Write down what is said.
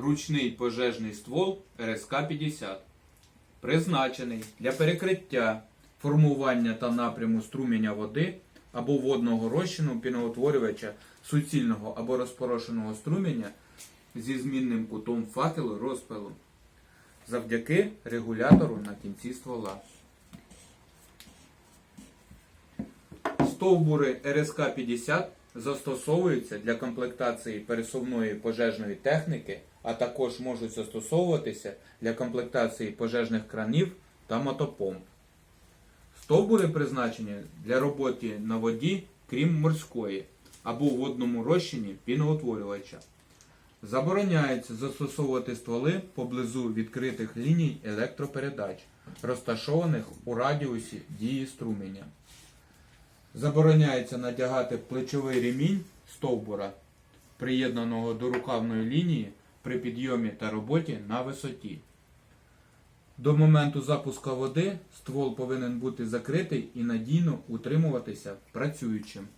ручний пожежний ствол РСК-50, призначений для перекриття формування та напряму струміння води або водного розчину піноутворювача суцільного або розпорошеного струміння зі змінним кутом факелу розпилу завдяки регулятору на кінці ствола. Стовбури РСК-50 застосовуються для комплектації пересувної пожежної техніки, а також можуть застосовуватися для комплектації пожежних кранів та мотопомп. Стовбури призначені для роботи на воді, крім морської, або у водному розчині піноутворювача. Забороняється застосовувати стволи поблизу відкритих ліній електропередач, розташованих у радіусі дії струменя. Забороняється надягати плечовий ремінь стовбура, приєднаного до рукавної лінії при підйомі та роботі на висоті. До моменту запуску води ствол повинен бути закритий і надійно утримуватися працюючим.